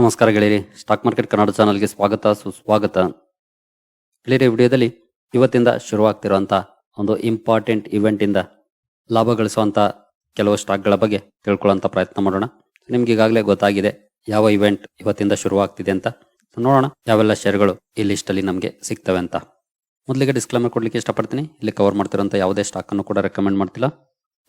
ನಮಸ್ಕಾರ ಗೆಳೆಯರಿ. Stock market Kannada ಚಾನಲ್ಗೆ ಸ್ವಾಗತ, ಸುಸ್ವಾಗತ. ಗೆಳೆಯರಿ ವಿಡಿಯೋದಲ್ಲಿ ಇವತ್ತಿಂದ ಶುರುವಾಗ್ತಿರುವಂಥ ಒಂದು ಇಂಪಾರ್ಟೆಂಟ್ ಇವೆಂಟಿಂದ ಲಾಭ ಗಳಿಸುವಂಥ ಕೆಲವು ಸ್ಟಾಕ್ಗಳ ಬಗ್ಗೆ ತಿಳ್ಕೊಳ್ಳೋಂಥ ಪ್ರಯತ್ನ ಮಾಡೋಣ. ನಿಮ್ಗೆ ಈಗಾಗಲೇ ಗೊತ್ತಾಗಿದೆ ಯಾವ ಇವೆಂಟ್ ಇವತ್ತಿಂದ ಶುರುವಾಗ್ತಿದೆ ಅಂತ. ನೋಡೋಣ ಯಾವೆಲ್ಲ ಶೇರ್ಗಳು ಈ ಲಿಸ್ಟಲ್ಲಿ ನಮಗೆ ಸಿಗ್ತವೆ ಅಂತ. ಮೊದಲಿಗೆ ಡಿಸ್ಕ್ಲೇಮರ್ ಕೊಡಲಿಕ್ಕೆ ಇಷ್ಟಪಡ್ತೀನಿ. ಇಲ್ಲಿ ಕವರ್ ಮಾಡ್ತಿರೋಂಥ ಯಾವುದೇ ಸ್ಟಾಕನ್ನು ಕೂಡ ರೆಕಮೆಂಡ್ ಮಾಡ್ತಿಲ್ಲ.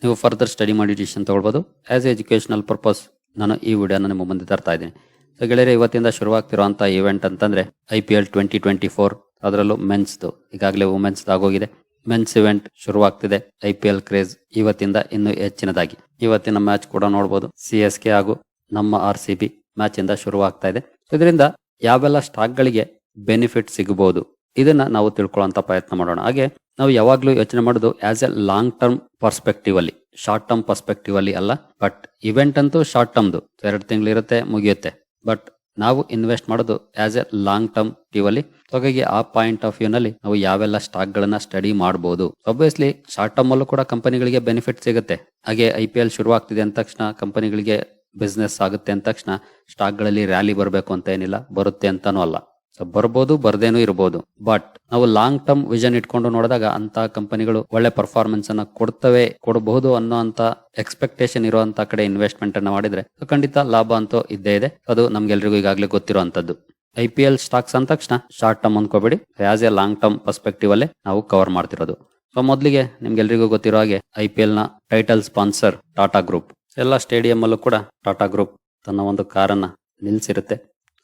ನೀವು ಫರ್ದರ್ ಸ್ಟಡಿ ಮಾಡಿ ಡಿಸಿಷನ್ ತಗೊಳ್ಬೋದು. ಆಸ್ ಎಜುಕೇಶನಲ್ ಪರ್ಪಸ್ ನಾನು ಈ ವಿಡಿಯೋನ ನಿಮ್ಮ ಮುಂದೆ ತರ್ತಾ ಇದ್ದೀನಿ. ಸೊ ಗೆಳೆಯರೆ, ಇವತ್ತಿಂದ ಶುರುವಾಗ್ತಿರುವಂಥ ಇವೆಂಟ್ ಅಂತಂದ್ರೆ I P L twenty twenty four ಅದರಲ್ಲೂ ಮೆನ್ಸ್ದು ಈಗಾಗಲೇ ವುಮೆನ್ಸ್ ಆಗೋಗಿದೆ. ಮೆನ್ಸ್ ಇವೆಂಟ್ ಶುರುವಾಗ್ತಿದೆ ಐ ಪಿ ಎಲ್ ಕ್ರೇಜ್ ಇವತ್ತಿಂದ ಇನ್ನು ಹೆಚ್ಚಿನದಾಗಿ. ಇವತ್ತಿನ ಮ್ಯಾಚ್ ಕೂಡ ನೋಡಬಹುದು ಸಿ ಎಸ್ ಕೆ ಹಾಗೂ ನಮ್ಮ ಆರ್ ಸಿ ಬಿ ಮ್ಯಾಚ್ ಇಂದ ಶುರುವಾಗ್ತಾ ಇದೆ. ಇದರಿಂದ ಯಾವೆಲ್ಲ ಸ್ಟಾಕ್ ಗಳಿಗೆ ಬೆನಿಫಿಟ್ ಸಿಗಬಹುದು ಇದನ್ನ ನಾವು ತಿಳ್ಕೊಳ್ಳುವಂತ ಪ್ರಯತ್ನ ಮಾಡೋಣ. ಹಾಗೆ, ನಾವು ಯಾವಾಗ್ಲೂ ಯೋಚನೆ ಮಾಡೋದು as a long term perspective ಅಲ್ಲಿ ಶಾರ್ಟ್ ಟರ್ಮ್ ಪರ್ಸ್ಪೆಕ್ಟಿವ್ ಅಲ್ಲಿ ಅಲ್ಲ ಬಟ್ ಇವೆಂಟ್ ಅಂತೂ ಶಾರ್ಟ್ ಟರ್ಮ್ದು ಎರಡು ತಿಂಗಳಿರುತ್ತೆ, ಮುಗಿಯುತ್ತೆ. ಬಟ್ ನಾವು ಇನ್ವೆಸ್ಟ್ ಮಾಡೋದು ಆಸ್ ಎ ಲಾಂಗ್ ಟರ್ಮ್ ಟ್ಯೂ ಅಲ್ಲಿ. ಹಾಗಾಗಿ ಆ ಪಾಯಿಂಟ್ ಆಫ್ ವ್ಯೂ ನಲ್ಲಿ ನಾವು ಯಾವೆಲ್ಲ ಸ್ಟಾಕ್ ಗಳನ್ನ ಸ್ಟಡಿ ಮಾಡಬಹುದು ಅಬ್ವಿಯಸ್ಲಿ ಶಾರ್ಟ್ ಟರ್ಮ್ ಅಲ್ಲೂ ಕೂಡ ಕಂಪನಿಗಳಿಗೆ ಬೆನಿಫಿಟ್ ಸಿಗುತ್ತೆ. ಹಾಗೆ ಐ ಪಿ ಎಲ್ ಶುರುವಾಗ್ತಿದೆ ಅಂದ ತಕ್ಷಣ ಕಂಪನಿಗಳಿಗೆ ಬಿಸ್ನೆಸ್ ಆಗುತ್ತೆ ಅಂದ ತಕ್ಷಣ ಸ್ಟಾಕ್ಗಳಲ್ಲಿ ರ್ಯಾಲಿ ಬರಬೇಕು ಅಂತ ಏನಿಲ್ಲ. ಬರುತ್ತೆ ಅಂತಾನೂ ಅಲ್ಲ. ಸೊ ಬರ್ಬೋದು, ಬರ್ದೇನೂ ಇರಬಹುದು ಬಟ್ ನಾವು ಲಾಂಗ್ ಟರ್ಮ್ ವಿಷನ್ ಇಟ್ಕೊಂಡು ನೋಡಿದಾಗ ಅಂತ ಕಂಪನಿಗಳು ಒಳ್ಳೆ ಪರ್ಫಾರ್ಮೆನ್ಸ್ ಅನ್ನ ಕೊಡ್ತವೆ, ಕೊಡಬಹುದು ಅನ್ನೋ ಅಂತ ಎಕ್ಸ್ಪೆಕ್ಟೇಷನ್ ಇರುವಂತ ಕಡೆ ಇನ್ವೆಸ್ಟ್ಮೆಂಟ್ ಅನ್ನ ಮಾಡಿದ್ರೆ ಖಂಡಿತ ಲಾಭ ಅಂತೂ ಇದ್ದೇ ಇದೆ. ಅದು ನಮ್ಗೆಲ್ರಿಗೂ ಈಗಾಗಲೇ ಗೊತ್ತಿರುವಂತದ್ದು ಐ ಪಿ ಎಲ್ ಸ್ಟಾಕ್ಸ್ ಅಂದ ತಕ್ಷಣ short term ಅನ್ಕೋಬೇಡಿ. As a long term perspective ಅಲ್ಲೇ ನಾವು ಕವರ್ ಮಾಡ್ತಿರೋದು. ಸೊ ಮೊದಲಿಗೆ ನಿಮ್ಗೆಲ್ರಿಗೂ ಗೊತ್ತಿರೋ ಹಾಗೆ ಐ ಪಿ ಎಲ್ನ ಟೈಟಲ್ ಸ್ಪಾನ್ಸರ್ ಟಾಟಾ ಗ್ರೂಪ್ ಎಲ್ಲ ಸ್ಟೇಡಿಯಂ ಅಲ್ಲೂ ಕೂಡ ಟಾಟಾ ಗ್ರೂಪ್ ತನ್ನ ಒಂದು ಕಾರನ್ನ ನಿಲ್ಸಿರುತ್ತೆ.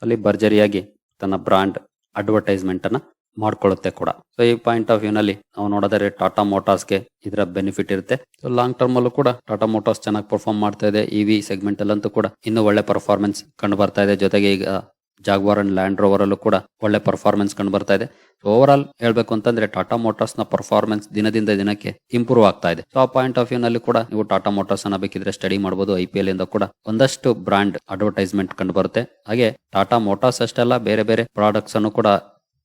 ಅಲ್ಲಿ ಭರ್ಜರಿಯಾಗಿ ತನ್ನ ಬ್ರಾಂಡ್ ಅಡ್ವರ್ಟೈಸ್ಮೆಂಟ್ ಅನ್ನ ಮಾಡ್ಕೊಳ್ಳುತ್ತೆ ಕೂಡ. ಸೊ ಈ ಪಾಯಿಂಟ್ ಆಫ್ ವ್ಯೂ ನಲ್ಲಿ ನಾವು ನೋಡಿದ್ರೆ ಟಾಟಾ ಮೋಟಾರ್ಸ್ಗೆ ಇದರ ಬೆನಿಫಿಟ್ ಇರುತ್ತೆ. ಸೊ ಲಾಂಗ್ ಟರ್ಮ್ ಅಲ್ಲೂ ಕೂಡ ಟಾಟಾ ಮೋಟಾರ್ಸ್ ಚೆನ್ನಾಗಿ ಪರ್ಫಾರ್ಮ್ ಮಾಡ್ತಾ ಇದೆ. ಇವಿ ಸೆಗ್ಮೆಂಟ್ ಅಲ್ಲಂತೂ ಕೂಡ ಇನ್ನೂ ಒಳ್ಳೆ ಪರ್ಫಾರ್ಮೆನ್ಸ್ ಕಂಡು ಬರ್ತಾ ಇದೆ. ಜೊತೆಗೆ ಈಗ ಜಾಗ್ವಾರ್ ಅಂಡ್ ಲ್ಯಾಂಡ್ ರೋವರ್ ಅಲ್ಲೂ ಕೂಡ ಒಳ್ಳೆ ಪರ್ಫಾರ್ಮೆನ್ಸ್ ಕಂಡು ಬರ್ತಾ ಇದೆ. ಓವರ್ ಆಲ್ ಹೇಳ್ಬೇಕು ಅಂತಂದ್ರೆ ಟಾಟಾ ಮೋಟಾರ್ಸ್ನ ಪರ್ಫಾರ್ಮೆನ್ಸ್ ದಿನದಿಂದ ದಿನಕ್ಕೆ ಇಂಪ್ರೂವ್ ಆಗ್ತಾ ಇದೆ. ಸೊ ಆ ಪಾಯಿಂಟ್ ಆಫ್ ವ್ಯೂ ನಲ್ಲಿ ಕೂಡ ನೀವು ಟಾಟಾ ಮೋಟಾರ್ಸ್ ಅನ್ನ ಬೇಕಿದ್ರೆ ಸ್ಟಡಿ ಮಾಡಬಹುದು ಐ ಪಿ ಎಲ್ ಇಂದ ಕೂಡ ಒಂದಷ್ಟು ಬ್ರಾಂಡ್ ಅಡ್ವರ್ಟೈಸ್ಮೆಂಟ್ ಕಂಡು ಬರುತ್ತೆ. ಹಾಗೆ ಟಾಟಾ ಮೋಟಾರ್ಸ್ ಅಷ್ಟೆಲ್ಲ ಬೇರೆ ಬೇರೆ ಪ್ರಾಡಕ್ಟ್ಸ್ ಅನ್ನು ಕೂಡ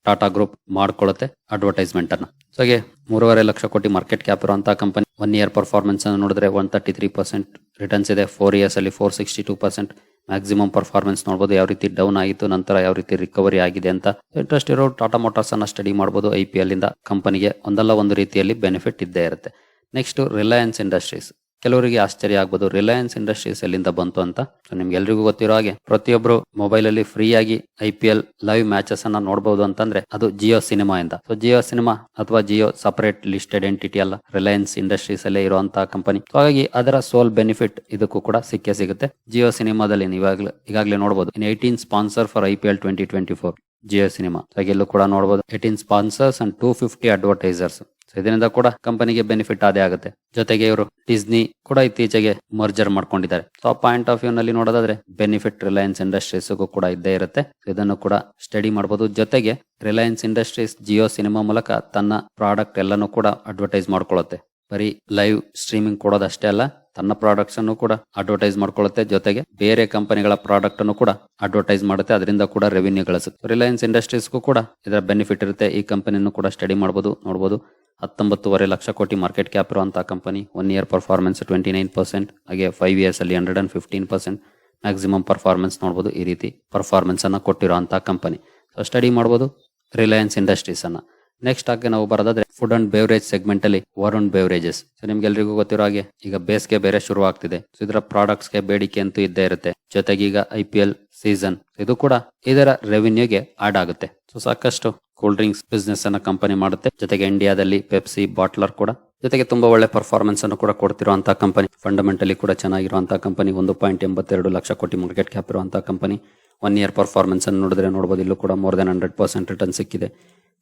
ಟಾಟಾ ಗ್ರೂಪ್ ಮಾಡ್ಕೊಳ್ಳುತ್ತೆ ಅಡ್ವರ್ಟೈಸ್ಮೆಂಟ್ ಅನ್ನ. ಸೊ ಹಾಗೆ ಮೂರುವರೆ ಲಕ್ಷ ಕೋಟಿ ಮಾರ್ಕೆಟ್ ಕ್ಯಾಪ್ ಇರುವಂತಹ ಕಂಪನಿ ಒನ್ ಇಯರ್ ಪರ್ಫಾರ್ಮೆನ್ಸ್ ಅನ್ನು ನೋಡಿದ್ರೆ one thirty three percent returns ಇದೆ. ಫೋರ್ ಇಯರ್ಸ್ ಅಲ್ಲಿ four sixty two percent maximum performance ನೋಡಬಹುದು ಯಾವ ರೀತಿ ಡೌನ್ ಆಗಿತ್ತು ನಂತರ ಯಾವ ರೀತಿ ರಿಕವರಿ ಆಗಿದೆ ಅಂತ ಇಂಟ್ರೆಸ್ಟ್ ಇರೋ ಟಾಟಾ ಮೋಟಾರ್ಸ್ ಅನ್ನ ಸ್ಟಡಿ ಮಾಡಬಹುದು ಐ ಪಿ ಎಲ್ ಇಂದ ಕಂಪನಿಗೆ ಒಂದಲ್ಲ ಒಂದು ರೀತಿಯಲ್ಲಿ ಬೆನಿಫಿಟ್ ಇದ್ದೇ ಇರುತ್ತೆ. ನೆಕ್ಸ್ಟ್ ರಿಲಯನ್ಸ್ ಇಂಡಸ್ಟ್ರೀಸ್ ಕೆಲವರಿಗೆ ಆಶ್ಚರ್ಯ ಆಗ್ಬೋದು. ರಿಲಯನ್ಸ್ ಇಂಡಸ್ಟ್ರೀಸ್ ಎಲ್ಲಿಂದ ಬಂತು ಅಂತ. ನಿಮ್ಗೆ ಎಲ್ರಿಗೂ ಗೊತ್ತಿರೋ ಹಾಗೆ, ಪ್ರತಿಯೊಬ್ರು ಮೊಬೈಲ್ ಅಲ್ಲಿ ಫ್ರೀ ಆಗಿ I P L live matches ಅನ್ನ ನೋಡಬಹುದು ಅಂತಂದ್ರೆ, ಅದು ಜಿಯೋ ಸಿನಿಮಾ ಇಂದ. ಸೊ ಜಿಯೋ ಸಿನಿಮಾ ಅಥವಾ ಜಿಯೋ ಸಪರೇಟ್ ಲಿಸ್ಟೆಡ್ ಎಂಟಿಟಿ ಅಲ್ಲ ರಿಲಯನ್ಸ್ ಇಂಡಸ್ಟ್ರೀಸ್ ಅಲ್ಲೇ ಇರುವಂತಹ ಕಂಪನಿ ಹಾಗಾಗಿ ಅದರ ಸೋಲ್ ಬೆನಿಫಿಟ್ ಇದಕ್ಕೂ ಕೂಡ ಸಿಕ್ಕೇ ಸಿಗುತ್ತೆ. ಜಿಯೋ ಸಿನಿಮಾದಲ್ಲಿ ನೀವು ಈಗಾಗಲೇ ನೋಡಬಹುದು in eighteen sponsor for I P L twenty twenty four Jio Cinema ಹಾಗೆಲ್ಲೂ ಕೂಡ ನೋಡಬಹುದು eighteen sponsors and two fifty advertisers ಇದರಿಂದ ಕೂಡ ಕಂಪನಿಗೆ ಬೆನಿಫಿಟ್ ಆದೇ ಆಗುತ್ತೆ. ಜೊತೆಗೆ ಇವರು ಡಿಸ್ನಿ ಕೂಡ ಇತ್ತೀಚೆಗೆ ಮರ್ಜರ್ ಮಾಡ್ಕೊಂಡಿದ್ದಾರೆ. ಸೊ ಆ ಪಾಯಿಂಟ್ ಆಫ್ ವ್ಯೂ ನಲ್ಲಿ ನೋಡೋದಾದ್ರೆ ಬೆನಿಫಿಟ್ ರಿಲಯನ್ಸ್ ಇಂಡಸ್ಟ್ರೀಸ್ಗೂ ಕೂಡ ಇದ್ದೇ ಇರುತ್ತೆ. ಇದನ್ನು ಕೂಡ ಸ್ಟಡಿ ಮಾಡಬಹುದು ಜೊತೆಗೆ ರಿಲಯನ್ಸ್ ಇಂಡಸ್ಟ್ರೀಸ್ ಜಿಯೋ ಸಿನಿಮಾ ಮೂಲಕ ತನ್ನ ಪ್ರಾಡಕ್ಟ್ ಎಲ್ಲನೂ ಕೂಡ ಅಡ್ವರ್ಟೈಸ್ ಮಾಡ್ಕೊಳ್ಳುತ್ತೆ. ಬರೀ ಲೈವ್ ಸ್ಟ್ರೀಮಿಂಗ್ ಕೊಡೋದಷ್ಟೇ ಅಲ್ಲ, ತನ್ನ ಪ್ರಾಡಕ್ಟ್ಸ್ ಅನ್ನು ಕೂಡ ಅಡ್ವರ್ಟೈಸ್ ಮಾಡ್ಕೊಳ್ಳುತ್ತೆ. ಜೊತೆಗೆ ಬೇರೆ ಕಂಪನಿಗಳ ಪ್ರಾಡಕ್ಟ್ ಅನ್ನು ಕೂಡ ಅಡ್ವರ್ಟೈಸ್ ಮಾಡುತ್ತೆ. ಅದರಿಂದ ಕೂಡ ರೆವಿನ್ಯೂ ಗಳಿಸುತ್ತೆ ರಿಲಯನ್ಸ್ ಇಂಡಸ್ಟ್ರೀಸ್ಗೂ ಕೂಡ ಇದರ ಬೆನಿಫಿಟ್ ಇರುತ್ತೆ. ಈ ಕಂಪನಿಯನ್ನು ಕೂಡ ಸ್ಟಡಿ ಮಾಡಬಹುದು ನೋಡಬಹುದು ಹತ್ತೊಂಬತ್ತುವರೆ ಲಕ್ಷ ಕೋಟಿ ಮಾರ್ಕೆಟ್ ಕ್ಯಾಪ್ ಇರುವಂತಹ company one year performance twenty nine percent ಹಾಗೆ ಫೈವ್ ಇಯರ್ಸ್ ಅಲ್ಲಿ hundred and fifteen percent maximum performance ನೋಡಬಹುದು ಈ ರೀತಿ ಪರ್ಫಾರ್ಮೆನ್ಸ್ ಅನ್ನ ಕೊಟ್ಟಿರುವಂತಹ ಕಂಪನಿ ಸೊ ಸ್ಟಡಿ ಮಾಡಬಹುದು ರಿಲಯನ್ಸ್ ಇಂಡಸ್ಟ್ರೀಸ್ ಅನ್ನ. ನೆಕ್ಸ್ಟ್ ಹಾಗೆ ನಾವು ಬರೋದಾದ್ರೆ ಫುಡ್ ಅಂಡ್ ಬೇವರೇಜ್ ಸೆಗ್ಮೆಂಟ್ ಅಲ್ಲಿ ವರುಣ್ ಬೇವರೇಜಸ್ ಸೊ ನಿಮ್ಗೆಲ್ರಿಗೂ ಗೊತ್ತಿರೋ ಹಾಗೆ ಈಗ ಬೇಸಿಗೆ ಬೇರೆ ಶುರು ಆಗ್ತಿದೆ ಸೊ ಇದರ ಪ್ರಾಡಕ್ಟ್ಸ್ಗೆ ಬೇಡಿಕೆ ಅಂತೂ ಇದ್ದೇ ಇರುತ್ತೆ. ಜೊತೆಗೆ ಈಗ ಐ ಪಿ ಎಲ್ ಸೀಸನ್ ಇದು ಕೂಡ ಇದರ ರೆವಿನ್ಯೂಗೆ ಆಡ್ ಆಗುತ್ತೆ. ಸೊ ಸಾಕಷ್ಟು ಕೂಲ್ ಡ್ರಿಂಕ್ಸ್ ಬಿಸ್ನೆಸ್ ಅನ್ನ ಕಂಪನಿ ಮಾಡುತ್ತೆ. ಜೊತೆಗೆ ಇಂಡಿಯಾದಲ್ಲಿ ಪೆಪ್ಸಿ ಬಾಟ್ಲರ್ ಕೂಡ. ಜೊತೆಗೆ ತುಂಬಾ ಒಳ್ಳೆ ಪರ್ಫಾರ್ಮೆನ್ಸ್ ಅನ್ನು ಕೂಡ ಕೊಡ್ತಿರುವಂತಹ ಕಂಪನಿ ಫಂಡಮೆಂಟಲಿ ಕೂಡ ಚೆನ್ನಾಗಿರುವಂತಹ ಕಂಪನಿ ಒಂದು ಪಾಯಿಂಟ್ ಎಂಬತ್ತೆರಡು ಲಕ್ಷ ಕೋಟಿ ಮಾರ್ಕೆಟ್ ಕ್ಯಾಪ್ ಇರುವಂತಹ ಕಂಪನಿ ಒನ್ ಇಯರ್ ಪರ್ಫಾರ್ಮೆನ್ಸ್ ಅನ್ನು ನೋಡಿದ್ರೆ ನೋಡಬಹುದು ಇಲ್ಲೂ ಕೂಡ more than hundred percent return ಸಿಕ್ಕಿದೆ.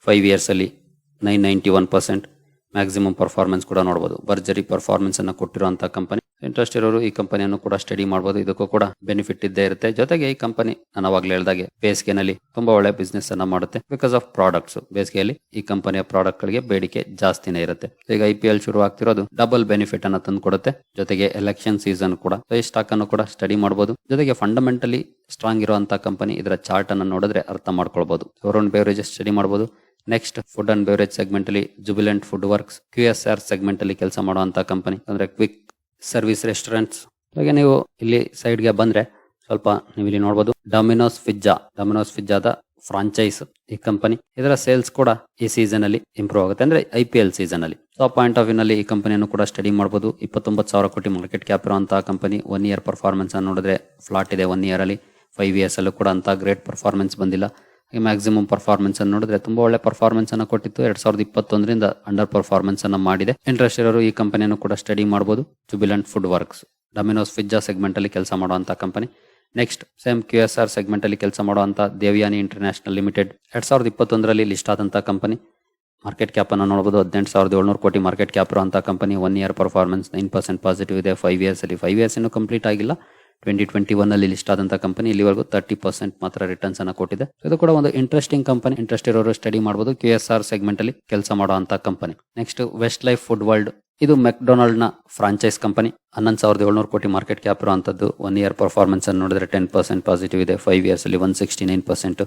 Five ಇಯರ್ಸಲ್ಲಿ nine ninety one percent maximum performance ಕೂಡ ನೋಡಬಹುದು ಭರ್ಜರಿ ಪರ್ಫಾರ್ಮೆನ್ಸ್ ಅನ್ನು ಕೊಟ್ಟಿರುವಂತಹ ಕಂಪನಿ ಇಂಟ್ರೆಸ್ಟ್ ಇರೋರು ಈ ಕಂಪನಿಯನ್ನು ಕೂಡ ಸ್ಟಡಿ ಮಾಡಬಹುದು ಇದಕ್ಕೂ ಕೂಡ ಬೆನಿಫಿಟ್ ಇದ್ದೇ ಇರುತ್ತೆ. ಜೊತೆಗೆ ಈ ಕಂಪನಿ ನಾನು ಅವಾಗಲೇ ಹೇಳ್ದಾಗೆ ಬೇಸಿಗೆನಲ್ಲಿ ತುಂಬಾ ಒಳ್ಳೆ ಬಿಸ್ನೆಸ್ ಅನ್ನ ಮಾಡುತ್ತೆ. ಬಿಕಾಸ್ ಆಫ್ ಪ್ರಾಡಕ್ಟ್ಸ್ ಬೇಸಿಗೆಯಲ್ಲಿ ಈ ಕಂಪನಿಯ ಪ್ರಾಡಕ್ಟ್ ಗಳಿಗೆ ಬೇಡಿಕೆ ಜಾಸ್ತಿನೇ ಇರುತ್ತೆ. ಈಗ ಐ ಪಿ ಎಲ್ ಶುರು ಆಗ್ತಿರೋದು ಡಬಲ್ ಬೆನಿಫಿಟ್ ಅನ್ನ ತಂದು ಕೊಡುತ್ತೆ ಜೊತೆಗೆ ಎಲೆಕ್ಷನ್ ಸೀಸನ್ ಕೂಡ ಈ ಸ್ಟಾಕ್ ಅನ್ನು ಕೂಡ ಸ್ಟಡಿ ಮಾಡಬಹುದು ಜೊತೆಗೆ ಫಂಡಮೆಂಟಲಿ ಸ್ಟ್ರಾಂಗ್ ಇರುವಂತಹ ಕಂಪನಿ ಇದರ ಚಾರ್ಟ್ ಅನ್ನು ನೋಡಿದ್ರೆ ಅರ್ಥ ಮಾಡ್ಕೊಳ್ಬಹುದು ವರುಣ್ ಬೇವರೇಜಸ್ ಸ್ಟಡಿ ಮಾಡಬಹುದು next food and beverage segment ಅಲ್ಲಿ Jubilant FoodWorks Q S R segment ಅಲ್ಲಿ ಕೆಲಸ ಮಾಡುವಂತ ಕಂಪನಿ ಅಂದ್ರೆ ಕ್ವಿಕ್ ಸರ್ವಿಸ್ ರೆಸ್ಟೋರೆಂಟ್ಸ್ ಹಾಗೆ ನೀವು ಇಲ್ಲಿ ಸೈಡ್ಗೆ ಬಂದ್ರೆ ಸ್ವಲ್ಪ ನೀವು ಇಲ್ಲಿ ನೋಡಬಹುದು ಡೊಮಿನೋಸ್ ಫಿಜ್ಜಾ ಡೊಮಿನೋಸ್ ಪಿಜ್ಜಾದ ಫ್ರಾಂಚೈಸ್ ಈ ಕಂಪನಿ ಇದರ ಸೇಲ್ಸ್ ಕೂಡ ಈ ಸೀಸನ್ ಅಲ್ಲಿ ಇಂಪ್ರೂವ್ ಆಗುತ್ತೆ. ಅಂದ್ರೆ ಐ ಪಿ ಎಲ್ ಸೀಸನ್ ಅಲ್ಲಿ. ಸೊ ಪಾಯಿಂಟ್ ಆಫ್ ವ್ಯೂ ನಲ್ಲಿ ಈ ಕಂಪನಿಯನ್ನು ಕೂಡ ಸ್ಟಡಿ ಮಾಡಬಹುದು ಇಪ್ಪತ್ತೊಂಬತ್ತು ಸಾವಿರ ಕೋಟಿ ಮಾರ್ಕೆಟ್ ಕ್ಯಾಪ್ ಇರುವಂತಹ ಕಂಪನಿ ಒನ್ ಇಯರ್ ಪರ್ಫಾರ್ಮೆನ್ಸ್ ಅನ್ನು ನೋಡಿದ್ರೆ ಫ್ಲಾಟ್ ಇದೆ ಒನ್ ಇಯರ್ ಅಲ್ಲಿ. ಫೈವ್ ಇಯರ್ಸ್ ಅಲ್ಲೂ ಕೂಡ ಅಂತ ಗ್ರೇಟ್ ಪರ್ಫಾರ್ಮೆನ್ಸ್ ಬಂದಿಲ್ಲ. ಮ್ಯಾಕ್ಸಿಮಮ್ ಪರ್ಫಾರ್ಮೆನ್ಸ್ ಅನ್ನು ನೋಡಿದ್ರೆ ತುಂಬಾ ಒಳ್ಳೆ ಪರ್ಫಾರ್ಮೆನ್ಸ್ ಅನ್ನು ಕೊಟ್ಟಿತ್ತು. ಎರಡ್ ಸಾವಿರದ ಇಪ್ಪತ್ತೊಂದರಿಂದ ಅಂಡರ್ ಪರ್ಫಾರ್ಮೆನ್ಸ್ ಅನ್ನು ಮಾಡಿದೆ. ಇಂಟ್ರೆಸ್ಟ್ ಇರೋರು ಈ ಕಂಪನಿಯನ್ನು ಕೂಡ ಸ್ಟಡಿ ಮಾಡಬಹುದು Jubilant FoodWorks Domino's pizza segment ಅಲ್ಲಿ ಕೆಲಸ ಮಾಡುವಂತಹ company next same Q S R segment ಅಲ್ಲಿ ಕೆಲಸ ಮಾಡುವಂತಹ ದೇವಿಯಾನಿ ಇಂಟರ್ನ್ಯಾಷನಲ್ ಲಿಮಿಟೆಡ್ ಎರಡ್ ಸಾವಿರದ ಇಪ್ಪತ್ತೊಂದರಲ್ಲಿ ಲಿಸ್ಟ್ ಆದಂತಹ ಕಂಪನಿ ಮಾರ್ಕೆಟ್ ಕ್ಯಾಪ್ ಅನ್ನು ನೋಡಬಹುದು ಹದಿನೆಂಟು ಸಾವಿರದ ಏಳ್ನೂರು ಕೋಟಿ ಮಾರ್ಕೆಟ್ ಕ್ಯಾಪ್ ಇರುವಂತಹ company one year performance nine percent positive ಇದೆ. ಫೈವ್ ಇಯರ್ಸ್ ಅಲ್ಲಿ ಫೈವ್ ಇಯರ್ಸ್ ಇನ್ನು ಕಂಪ್ಲೀಟ್ ಆಗಿಲ್ಲ. ಟ್ವೆಂಟಿ ಟ್ವೆಂಟಿ ಒನ್ ಅಲ್ಲಿ ಲಿಸ್ಟ್ ಆದಂತ ಕಂಪನಿ ಇಲ್ಲಿವರೆಗೂ ತರ್ಟಿ ಪರ್ಸೆಂಟ್ ಮಾತ್ರ ರಿಟರ್ನ್ಸ್ ಅನ್ನು ಕೊಟ್ಟಿದೆ. ಇದು ಕೂಡ ಒಂದು ಇಂಟ್ರೆಸ್ಟಿಂಗ್ ಕಂಪನಿ ಇಂಟ್ರೆಸ್ಟ್ ಇರೋರು ಸ್ಟಡಿ ಮಾಡಬಹುದು ಕೆ ಎಸ್ ಆರ್ ಸೆಗ್ಮೆಂಟ್ ಅಲ್ಲಿ ಕೆಲಸ ಮಾಡುವಂತ company next West life food world ಇದು ಮೆಕ್ಡೊನಾಲ್ಡ್ನ ಫ್ರಾಂಚೈಸ್ ಕಂಪನಿ ಹನ್ನೊಂದು ಸಾವಿರದ ಏಳ್ನೂರು ಕೋಟಿ ಮಾರ್ಕೆಟ್ ಕ್ಯಾಪ್ ಇರುವಂತದ್ದು ಒನ್ ಇಯರ್ ಪರ್ಫಾರ್ಮೆನ್ಸ್ ಅನ್ನು ನೋಡಿದ್ರೆ ಟೆನ್ ಪರ್ಸೆಂಟ್ ಪಾಸಿಟಿವ್ ಇದೆ. ಫೈವ್ ಇಯರ್ಸ್ ಅಲ್ಲಿ ಒನ್ ಸಿಕ್ಸ್ಟಿ ನೈನ್ ಪರ್ಸೆಂಟ್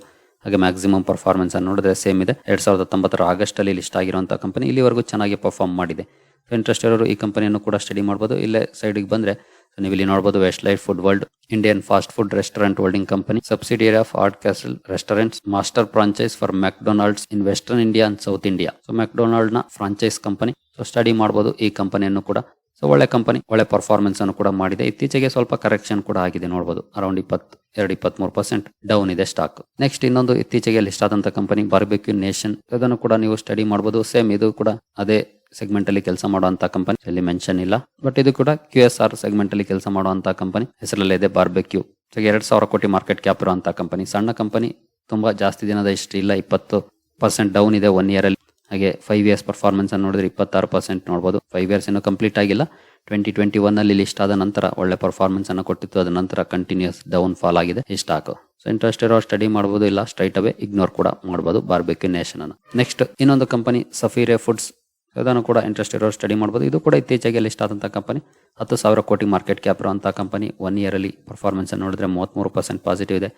ಹಾಗೆ ಮ್ಯಾಕ್ಸಿಮಮ್ ಪರ್ಫಾರ್ಮೆನ್ಸ್ ಅನ್ನು ನೋಡಿದ್ರೆ ಸೇಮ್ ಇದೆ. ಎರಡ್ ಸಾವಿರದ ಹತ್ತೊಂಬತ್ತರ ಆಗಸ್ಟ್ ಅಲ್ಲಿ ಲಿಸ್ಟ್ ಆಗಿರುವಂತಹ ಕಂಪನಿ ಇಲ್ಲಿವರೆಗೂ ಚೆನ್ನಾಗಿ ಪರ್ಫಾರ್ಮ್ ಮಾಡಿದೆ. ಇಂಟ್ರೆಸ್ಟ್ ಇರೋರು ಈ ಕಂಪನಿಯನ್ನು ಕೂಡ ಸ್ಟಡಿ ಮಾಡಬಹುದು ಇಲ್ಲೇ ಸೈಡಿಗೆ ಬಂದ್ರೆ So, ನೀವು ಇಲ್ಲಿ ನೋಡಬಹುದು Westlife Foodworld Indian fast food restaurant holding company subsidiary of Hardcastle restaurants master franchise for McDonald's in western India and south India so ಮೆಕ್ಡೊನಾಲ್ಡ್ನ franchise company so study ಮಾಡಬಹುದು ಈ ಕಂಪನಿಯನ್ನು ಕೂಡ. ಸೊ ಒಳ್ಳೆ ಕಂಪನಿ ಒಳ್ಳೆ ಪರ್ಫಾರ್ಮೆನ್ಸ್ ಅನ್ನು ಕೂಡ ಮಾಡಿದೆ. ಇತ್ತೀಚೆಗೆ ಸ್ವಲ್ಪ ಕರೆಕ್ಷನ್ ಕೂಡ ಆಗಿದೆ ನೋಡಬಹುದು ಅರೌಂಡ್ ಇಪ್ಪತ್ತು, ಎರಡು ಇಪ್ಪತ್ಮೂರು ಪರ್ಸೆಂಟ್ ಡೌನ್ ಇದೆ ಸ್ಟಾಕ್ ನೆಕ್ಸ್ಟ್ ಇನ್ನೊಂದು ಇತ್ತೀಚೆಗೆ ಲಿಸ್ಟ್ ಆದಂತ ಕಂಪನಿ ಬಾರ್ಬೆಕ್ಯೂ ನೇಷನ್ ಇದನ್ನು ಕೂಡ ನೀವು ಸ್ಟಡಿ ಮಾಡಬಹುದು ಸೇಮ್ ಇದು ಕೂಡ ಅದೇ ಸೆಗ್ಮೆಂಟ್ ಅಲ್ಲಿ ಕೆಲಸ ಮಾಡುವಂತ ಕಂಪನಿ ಇಲ್ಲಿ ಮೆನ್ಷನ್ ಇಲ್ಲ. ಬಟ್ ಇದು ಕೂಡ ಕ್ಯೂ ಎಸ್ ಆರ್ ಸೆಗ್ಮೆಂಟ್ ಅಲ್ಲಿ ಕೆಲಸ ಮಾಡುವಂತ ಕಂಪನಿ ಹೆಸರಲ್ಲೇ ಇದೆ ಬಾರ್ಬೆಕ್ಯೂ ಎರಡ್ ಸಾವಿರ ಕೋಟಿ ಮಾರ್ಕೆಟ್ ಕ್ಯಾಪ್ ಇರುವಂತ ಕಂಪನಿ ಸಣ್ಣ ಕಂಪನಿ ತುಂಬಾ ಜಾಸ್ತಿ ದಿನದ ಇಷ್ಟು ಇಲ್ಲ, ಇಪ್ಪತ್ತು ಪರ್ಸೆಂಟ್ ಡೌನ್ ಇದೆ ಒನ್ ಇಯರ್ ಅಲ್ಲಿ. ಹಾಗೆ ಫೈವ್ ಇಯರ್ಸ್ ಪರ್ಫಾರ್ಮೆನ್ಸ್ ಅನ್ನು ನೋಡಿದ್ರೆ ಇಪ್ಪತ್ತಾರು ಪರ್ಸೆಂಟ್ ನೋಡಬಹುದು ಫೈವ್ ಇಯರ್ಸ್ ಇನ್ನೂ ಕಂಪ್ಲೀಟ್ ಆಗಿಲ್ಲ. ಟ್ವೆಂಟಿ ಟ್ವೆಂಟಿ ಒನ್ ಅಲ್ಲಿ ಲಿಸ್ಟ್ ಆದ ನಂತರ ಒಳ್ಳೆ ಪರ್ಫಾರ್ಮೆನ್ಸ್ ಅನ್ನು ಕೊಟ್ಟಿತ್ತು. ಅದ ನಂತರ ಕಂಟಿನ್ಯೂಸ್ ಡೌನ್ ಫಾಲ್ ಆಗಿದೆ. ಈ ಸ್ಟಾಕ್ ಸೊ ಇಂಟ್ರೆಸ್ಟ್ ಇರೋ ಸ್ಟಡಿ ಮಾಡಬಹುದು ಇಲ್ಲ ಸ್ಟ್ರೈಟ್ ಅವೇ ಇಗ್ನೋರ್ ಕೂಡ ಮಾಡಬಹುದು ಬಾರ್ಬೆಕ್ಯೂ ನೇಷನ್ ಅನ್ನು. ನೆಕ್ಸ್ಟ್ ಇನ್ನೊಂದು ಕಂಪನಿ ಸಫೀರೆ ಫುಡ್ಸ್ ಇದನ್ನು ಕೂಡ ಇಂಟ್ರೆಸ್ಟ್ ಇರೋರು ಸ್ಟಡಿ ಮಾಡಬಹುದು ಇದು ಕೂಡ ಇತ್ತೀಚೆಗೆ ಲಿಸ್ಟ್ ಆದಂಥ ಕಂಪನಿ ಹತ್ತು ಸಾವಿರ ಕೋಟಿ ಮಾರ್ಕೆಟ್ ಕ್ಯಾಪ್ ಇರುವಂತಹ ಕಂಪನಿ ಒನ್ ಇಯರ್ ಅಲ್ಲಿ ಪರ್ಫಾರ್ಮೆನ್ಸ್ ನೋಡಿದ್ರೆ ಮೂವತ್ಮೂರು ಪರ್ಸೆಂಟ್ ಪಾಸಿಟಿವ್ ಇದೆ.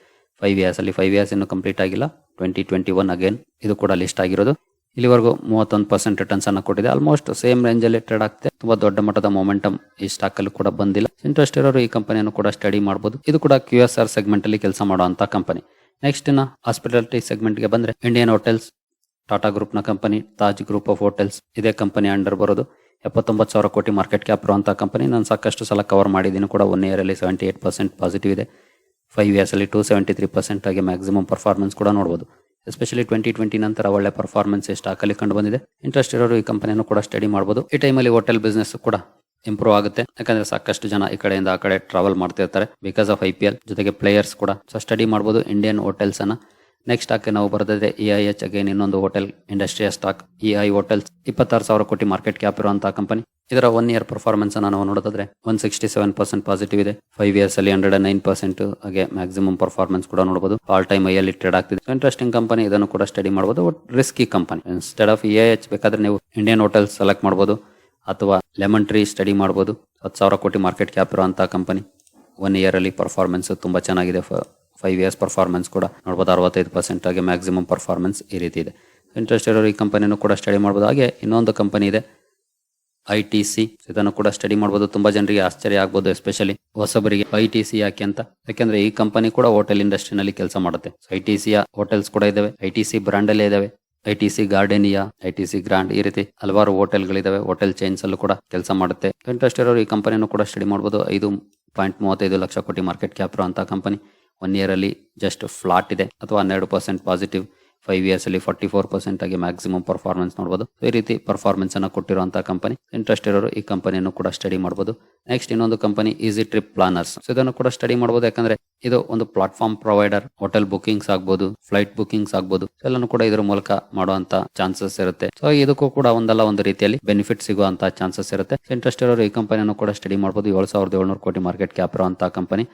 ಫೈವ್ ಇಯರ್ಸ್ ಅಲ್ಲಿ ಫೈವ್ ಇಯರ್ಸ್ ಇನ್ನು ಕಂಪ್ಲೀಟ್ ಆಗಿಲ್ಲ. ಟ್ವೆಂಟಿ ಟ್ವೆಂಟಿ ಒನ್ ಅಗೇನ್ ಇದು ಕೂಡ ಲಿಸ್ಟ್ ಆಗಿರೋದು. ಇಲ್ಲಿವರೆಗೂ ಮೂವತ್ತೊಂದು ಪರ್ಸೆಂಟ್ ರಿಟರ್ನ್ಸ್ ಅನ್ನು ಕೊಟ್ಟಿದೆ. ಆಲ್ಮೋಸ್ಟ್ ಸೇಮ್ ರೇಂಜಲ್ಲಿ ಟ್ರೇಡ್ ಆಗ್ತಿದೆ. ತುಂಬಾ ದೊಡ್ಡ ಮಟ್ಟದ ಮೊಮೆಂಟಮ್ ಈ ಸ್ಟಾಕ್ ಅಲ್ಲಿ ಕೂಡ ಬಂದಿಲ್ಲ. ಇಂಟ್ರೆಸ್ಟ್ ಇರೋರು ಈ ಕಂಪನಿಯನ್ನು ಕೂಡ ಸ್ಟಡಿ ಮಾಡಬಹುದು ಇದು ಕೂಡ ಕ್ಯೂ ಎಸ್ ಆರ್ ಸೆಗ್ಮೆಂಟ್ ಅಲ್ಲಿ ಕೆಲಸ ಮಾಡುವಂತಹ ಕಂಪನಿ ನೆಕ್ಸ್ಟ್ ಇನ್ನ ಹಾಸ್ಪಿಟಾಲಿಟಿ ಸೆಗ್ಮೆಂಟ್ಗೆ ಬಂದ್ರೆ ಇಂಡಿಯನ್ ಹೋಟೆಲ್ಸ್ ಟಾಟಾ ಗ್ರೂಪ್ನ company, Taj Group of Hotels ಇದೇ ಕಂಪನಿ ಅಂಡರ್ ಬರೋದು. ಎಪ್ಪತ್ತೊಂಬತ್ತು ಸಾವಿರ ಕೋಟಿ ಮಾರ್ಕೆಟ್ ಕ್ಯಾಪ್ ಇರುವಂಥ ಕಂಪನಿ ನಾನು ಸಾಕಷ್ಟು ಸಲ ಕವರ್ ಮಾಡಿದ್ದೀನಿ ಕೂಡ. ಒನ್ ಇಯರಲ್ಲಿ ಸೆವೆಂಟಿ ಏಟ್ ಪರ್ಸೆಂಟ್ ಪಾಸಿಟಿವ್ ಇದೆ. ಫೈವ್ ಇಯರ್ಸಲ್ಲಿ ಟೂ ಸೆವೆಂಟಿ ತ್ರೀ ಪರ್ಸೆಂಟ್ ಆಗಿ ಮ್ಯಾಕ್ಸಿಮಮ್ ಪರ್ಫಾರ್ಮೆನ್ಸ್ ಕೂಡ ನೋಡ್ಬೋದು. ಎಸ್ಪೆಷಲಿ ಟ್ವೆಂಟಿ ಟ್ವೆಂಟಿ ನಂತರ ಒಳ್ಳೆ ಪರ್ಫಾರ್ಮೆನ್ಸ್ ಸ್ಟಾಕ್ ಅಲ್ಲಿ ಕಂಡು ಬಂದಿದೆ. ಇಂಟ್ರೆಸ್ಟ್ ಇರೋರು ಈ ಕಂಪನಿಯನ್ನು ಕೂಡ ಸ್ಟಡಿ ಮಾಡ್ಬೋದು. ಈ ಟೈಮಲ್ಲಿ ಹೋಟೆಲ್ ಬಿಸ್ನೆಸ್ ಕೂಡ ಇಂಪ್ರೂವ್ ಆಗುತ್ತೆ. ಯಾಕಂದ್ರೆ ಸಾಕಷ್ಟು ಜನ ಈ ಕಡೆಯಿಂದ ಆ ಕಡೆ ಟ್ರಾವೆಲ್ ಮಾಡ್ತಿರ್ತಾರೆ. Because of I P L ಜೊತೆಗೆ ಪ್ಲೇಯರ್ಸ್ ಕೂಡ. ಸೊ ಸ್ಟಡಿ ಮಾಡ್ಬೋದು. ಇಂಡಿಯನ್ ಹೋಟೆಲ್ಸ್ ಅನ್ನ ನೆಕ್ಸ್ಟ್ ಸ್ಟಾಕ್ ನಾವು ಬರೆದಿದೆ ಇ ಐ ಎಚ್ ಅಗೇನ್ ಇನ್ನೊಂದು ಹೋಟೆಲ್ ಇಂಡಸ್ಟ್ರಿಯ ಸ್ಟಾಕ್ ಇ ಐ ಹೋಟೆಲ್ಸ್ ಇಪ್ಪತ್ತಾರು ಸಾವಿರ ಕೋಟಿ ಮಾರ್ಕೆಟ್ ಕ್ಯಾಪ್ ಇರುವಂತಹ ಕಂಪನಿ ಇದರ ಒನ್ ಇಯರ್ ಪರ್ಫಾರ್ಮೆನ್ಸ್ ನಾವು ನೋಡೋದಾದ್ರೆ one sixty seven percent positive ಇದೆ. ಫೈವ್ ಇಯರ್ಸ್ ಅಲ್ಲಿ ಹಂಡ್ರೆಡ್ ನೈನ್ ಪರ್ಸೆಂಟ್ ಹಾಗೆ ಮ್ಯಾಕ್ಸಿಮಮ್ ಪರ್ಫಾರ್ಮೆನ್ಸ್ ಕೂಡ ನೋಡಬಹುದು ಆಲ್ ಟೈಮ್ ಐಯಲ್ಲಿ ಟ್ರೇಡ್ ಆಗ್ತಿದೆ. ಇಂಟ್ರೆಸ್ಟಿಂಗ್ ಕಂಪನಿ ಇದನ್ನು ಕೂಡ ಸ್ಟಡಿ ಮಾಡಬಹುದು risky company instead of E H ಬೇಕಾದ್ರೆ ನೀವು ಇಂಡಿಯನ್ ಹೋಟೆಲ್ ಸೆಲೆಕ್ಟ್ ಮಾಡಬಹುದು ಅಥವಾ ಲೆಮನ್ ಟ್ರೀ ಸ್ಟಡಿ ಮಾಡಬಹುದು ಹತ್ತು ಸಾವಿರ ಕೋಟಿ ಮಾರ್ಕೆಟ್ ಕ್ಯಾಪ್ ಇರುವಂತಹ ಕಂಪನಿ ಒನ್ ಇಯರ್ ಅಲ್ಲಿ ಪರ್ಫಾರ್ಮೆನ್ಸ್ ತುಂಬಾ ಚೆನ್ನಾಗಿದೆ ಫೈವ್ ಇಯರ್ಸ್ ಪರ್ಫಾರ್ಮೆನ್ಸ್ ಕೂಡ ನೋಡಬಹುದು ಅರವತ್ತೈದು ಪರ್ಸೆಂಟ್ ಆಗಿ ಮ್ಯಾಕ್ಸಿಮಮ್ ಪರ್ಫಾರ್ಮೆನ್ಸ್ ಈ ರೀತಿ ಇದೆ. ಇಂಟ್ರೆಸ್ಟ್ ಇರೋರು ಈ ಕಂಪನಿನೂ ಕೂಡ ಸ್ಟಡಿ ಮಾಡಬಹುದು ಹಾಗೆ ಇನ್ನೊಂದು ಕಂಪನಿ ಇದೆ ಐ ಟಿ ಸಿ ಇದನ್ನು ಕೂಡ ಸ್ಟಡಿ ಮಾಡಬಹುದು ತುಂಬಾ ಜನರಿಗೆ ಆಶ್ಚರ್ಯ ಆಗ್ಬೋದು ಎಸ್ಪೆಷಲಿ ಹೊಸಬರಿಗೆ ಐ ಟಿ ಸಿ ಯಾಕೆ ಅಂತ. ಯಾಕೆಂದ್ರೆ ಈ ಕಂಪನಿ ಕೂಡ ಹೋಟೆಲ್ ಇಂಡಸ್ಟ್ರಿನಲ್ಲಿ ಕೆಲಸ ಮಾಡುತ್ತೆ. ಐ ಟಿ ಸಿಯ ಹೋಟೆಲ್ಸ್ ಕೂಡ ಇದಾವೆ. ಐ ಟಿ ಸಿ ಬ್ರಾಂಡ್ ಅಲ್ಲೇ ಇದಾವೆ. I T C Gardenia I T C Grand ಈ ರೀತಿ ಹಲವಾರು ಹೋಟೆಲ್ಗಳಿದಾವೆ ಹೋಟೆಲ್ ಚೈನ್ಸ್ ಅಲ್ಲೂ ಕೂಡ ಕೆಲಸ ಮಾಡುತ್ತೆ. ಇಂಟ್ರೆಸ್ಟ್ ಇರೋರು ಈ ಕಂಪನಿಯನ್ನು ಕೂಡ ಸ್ಟಡಿ ಮಾಡಬಹುದು ಐದು ಪಾಯಿಂಟ್ ಮೂವತ್ತೈದು ಲಕ್ಷ ಕೋಟಿ ಮಾರ್ಕೆಟ್ ಕ್ಯಾಪ್ ಅಂತ ಕಂಪನಿ ಒನ್ ಇಯರ್ ಅಲ್ಲಿ ಜಸ್ಟ್ ಫ್ಲಾಟ್ ಇದೆ. ಅಥವಾ ಹನ್ನೆರಡು ಪರ್ಸೆಂಟ್ ಪಾಸಿಟಿವ್ ಫೈವ್ ಇಯರ್ಸ್ ಅಲ್ಲಿ ಫಾರ್ಟಿ ಫೋರ್ ಪರ್ಸೆಂಟ್ ಆಗಿ ಮ್ಯಾಕ್ಸಿಮಮ್ ಪರ್ಫಾರ್ಮೆನ್ಸ್ ನೋಡಬಹುದು ಈ ರೀತಿ ಪರ್ಫಾರ್ಮೆನ್ಸ್ ಅನ್ನು ಕೊಟ್ಟಿರುವಂತಹ ಕಂಪನಿ ಇಂಟ್ರೆಸ್ಟ್ ಇರೋರು ಈ ಕಂಪನಿಯನ್ನು ಕೂಡ ಸ್ಟಡಿ ಮಾಡಬಹುದು ನೆಕ್ಸ್ಟ್ ಇನ್ನೊಂದು ಕಂಪನಿ ಈಸಿ ಟ್ರಿಪ್ ಪ್ಲಾನರ್ಸ್ ಇದನ್ನು ಕೂಡ ಸ್ಟಡಿ ಮಾಡಬಹುದು ಯಾಕಂದ್ರೆ ಇದು ಒಂದು ಪ್ಲಾಟ್ಫಾರ್ಮ್ ಪ್ರೊವೈಡರ್ ಹೋಟೆಲ್ ಬುಕಿಂಗ್ಸ್ ಆಗಬಹುದು ಫ್ಲೈಟ್ ಬುಕಿಂಗ್ಸ್ ಆಗಬಹುದು ಎಲ್ಲಾನು ಕೂಡ ಇದರ ಮೂಲಕ ಮಾಡುವಂತ ಚಾನ್ಸಸ್ ಇರುತ್ತೆ. ಸೊ ಇದಕ್ಕೂ ಕೂಡ ಒಂದಲ್ಲ ಒಂದು ರೀತಿಯಲ್ಲಿ ಬೆನಿಫಿಟ್ ಸಿಗುವಂತ ಚಾನ್ಸಸ್ ಇರುತ್ತೆ. ಇಂಟ್ರೆಸ್ಟ್ ಇರೋರು ಈ ಕಂಪನಿಯನ್ನು ಕೂಡ ಸ್ಟಡಿ ಮಾಡಬಹುದು ಏಳು ಸಾವಿರದ ಏಳ್ನೂರು ಕೋಟಿ ಮಾರ್ಕೆಟ್ ಕ್ಯಾಪ್ ಇರುವಂತಹ ಕಂಪನಿ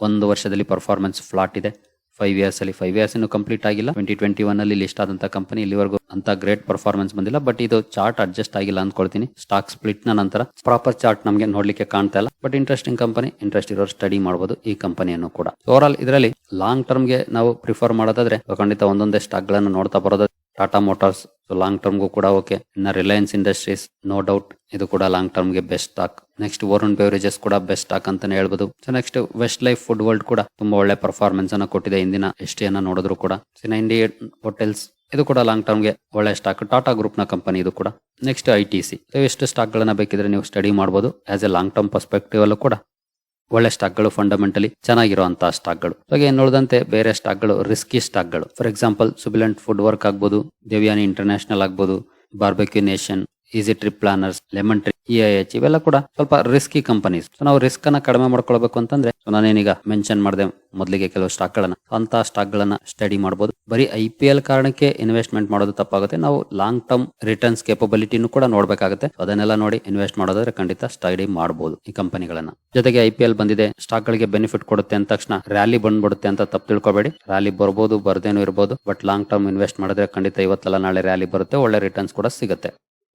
ಒಂದು ವರ್ಷದಲ್ಲಿ ಪರ್ಫಾರ್ಮೆನ್ಸ್ ಫ್ಲಾಟ್ ಇದೆ. ಫೈವ್ ಇಯರ್ಸ್ ಅಲ್ಲಿ ಫೈವ್ ಇಯರ್ಸ್ ಇನ್ನು ಕಂಪ್ಲೀಟ್ ಆಗಿಲ್ಲ. ಟ್ವೆಂಟಿ ಟ್ವೆಂಟಿ ಒನ್ ಅಲ್ಲಿ ಲಿಸ್ಟ್ ಆದಂತ ಕಂಪನಿ ಇಲ್ಲಿವರೆಗೂ ಅಂತ ಗ್ರೇಟ್ ಪರ್ಫಾರ್ಮೆನ್ಸ್ ಬಂದಿಲ್ಲ. ಬಟ್ ಇದು ಚಾರ್ಟ್ ಅಡ್ಜಸ್ಟ್ ಆಗಿಲ್ಲ ಅನ್ಕೊಳ್ತೀನಿ ಸ್ಟಾಕ್ ಸ್ಪ್ಲಿಟ್ನ ನಂತರ ಪ್ರಾಪರ್ ಚಾರ್ಟ್ ನಮಗೆ ನೋಡ್ಲಿಕ್ಕೆ ಕಾಣ್ತಾ ಇಲ್ಲ. ಬಟ್ ಇಂಟ್ರೆಸ್ಟಿಂಗ್ ಕಂಪನಿ ಇಂಟ್ರೆಸ್ಟ್ ಇರೋರು ಸ್ಟಡಿ ಮಾಡಬಹುದು ಈ ಕಂಪನಿಯನ್ನು ಕೂಡ. ಓವರ್ ಆಲ್ ಇದರಲ್ಲಿ ಲಾಂಗ್ ಟರ್ಮ್ಗೆ ನಾವು ಪ್ರಿಫರ್ ಮಾಡೋದಾದ್ರೆ ಖಂಡಿತ ಒಂದೊಂದೇ ಸ್ಟಾಕ್ಗಳನ್ನು ನೋಡ್ತಾ ಬರೋದು ಟಾಟಾ ಮೋಟಾರ್ಸ್ ಲಾಂಗ್ ಟರ್ಮ್ಗೂ ಕೂಡ ಓಕೆ ಇನ್ನ ರಿಲಯನ್ಸ್ ಇಂಡಸ್ಟ್ರೀಸ್ ನೋ ಡೌಟ್ ಇದು ಕೂಡ long ಟರ್ಮ್ಗೆ best stock next Varun Beverages ಕೂಡ ಬೆಸ್ಟ್ ಸ್ಟಾಕ್ ಅಂತಾನೆ ಹೇಳ್ಬೋದು. So next West life food world ಕೂಡ ತುಂಬಾ ಒಳ್ಳೆ ಪರ್ಫಾರ್ಮೆನ್ಸ್ ಅನ್ನ ಕೊಟ್ಟಿದೆ ಇಂದಿನ ಎಸ್ಟಿಯನ್ನು ನೋಡಿದ್ರು ಕೂಡ. ಇಂಡಿಯನ್ ಹೋಟೆಲ್ಸ್ ಇದು ಕೂಡ ಲಾಂಗ್ ಟರ್ಮ್ಗೆ ಒಳ್ಳೆ ಸ್ಟಾಕ್ ಟಾಟಾ ಗ್ರೂಪ್ನ ಕಂಪನಿ ಇದು ಕೂಡ. ನೆಕ್ಸ್ಟ್ ಐ ಟಿ ಸಿ ಎಷ್ಟು ಸ್ಟಾಕ್ ಗಳನ್ನ ಬೇಕಿದ್ರೆ ನೀವು ಸ್ಟಡಿ ಮಾಡಬಹುದು as a long term perspective ಅಲ್ಲೂ ಕೂಡ. ಒಳ್ಳೆ ಸ್ಟಾಕ್ಗಳು ಫಂಡಮೆಂಟಲಿ ಚೆನ್ನಾಗಿರುವಂತಹ ಸ್ಟಾಕ್ಗಳು. ಹಾಗೆ ನೋಡಿದಂತೆ ಬೇರೆ ಸ್ಟಾಕ್ಗಳು ರಿಸ್ಕಿ ಸ್ಟಾಕ್ಗಳು. For example Jubilant food work ಆಗ್ಬೋದು ದೇವ್ಯಾನಿ ಇಂಟರ್ನ್ಯಾಷನಲ್ ಆಗ್ಬೋದು Barbeque Nation Easy Trip Planners Lemon Tree H ಇವೆಲ್ಲ ಕೂಡ ಸ್ವಲ್ಪ ರಿಸ್ಕಿ ಕಂಪನೀಸ್ ನಾವು ರಿಸ್ಕ್ ಅನ್ನ ಕಡಿಮೆ ಮಾಡ್ಕೊಳ್ಬೇಕು ಅಂತಂದ್ರೆ ನಾನೇನೀಗ ಮೆನ್ಷನ್ ಮಾಡಿದೆ ಮೊದಲಿಗೆ ಕೆಲವು ಸ್ಟಾಕ್ ಗಳನ್ನ. ಅಂತ ಸ್ಟಾಕ್ ಗಳನ್ನ ಸ್ಟಡಿ ಮಾಡಬಹುದು ಬರೀ ಐ ಪಿ ಎಲ್ ಕಾರಣಕ್ಕೆ ಇನ್ವೆಸ್ಟ್ಮೆಂಟ್ ಮಾಡೋದು ತಪ್ಪಾಗುತ್ತೆ. ನಾವು ಲಾಂಗ್ ಟರ್ಮ್ ರಿಟರ್ನ್ಸ್ ಕೇಪಬಿಲಿಟಿನೂ ಕೂಡ ನೋಡ್ಬೇಕಾಗುತ್ತೆ. ಅದನ್ನೆಲ್ಲ ನೋಡಿ ಇನ್ವೆಸ್ಟ್ ಮಾಡೋದಾದ್ರೆ ಖಂಡಿತ ಸ್ಟಡಿ ಮಾಡಬಹುದು ಈ ಕಂಪನಿಗಳನ್ನ ಜೊತೆಗೆ ಐ ಪಿ ಎಲ್ ಬಂದಿದೆ. ಸ್ಟಾಕ್ ಗಳಿಗೆ ಬೆನಿಫಿಟ್ ಕೊಡುತ್ತೆ ಅಂದ ತಕ್ಷಣ ರ್ಯಾಲಿ ಬಂದ್ಬಿಡುತ್ತೆ ಅಂತ ತಪ್ಪು ತಿಳ್ಕೊಬೇಡಿ. ರ್ಯಾಲಿ ಬರ್ಬೋದು, ಬರದೇನು ಇರಬಹುದು ಬಟ್ ಲಾಂಗ್ ಟರ್ಮ್ ಇನ್ವೆಸ್ಟ್ ಮಾಡಿದ್ರೆ ಖಂಡಿತ ಇವತ್ತಲ್ಲ ನಾಳೆ ರ್ಯಾಲಿ ಬರುತ್ತೆ. ಒಳ್ಳೆ ರಿಟರ್ನ್ಸ್ ಕೂಡ ಸಿಗುತ್ತೆ.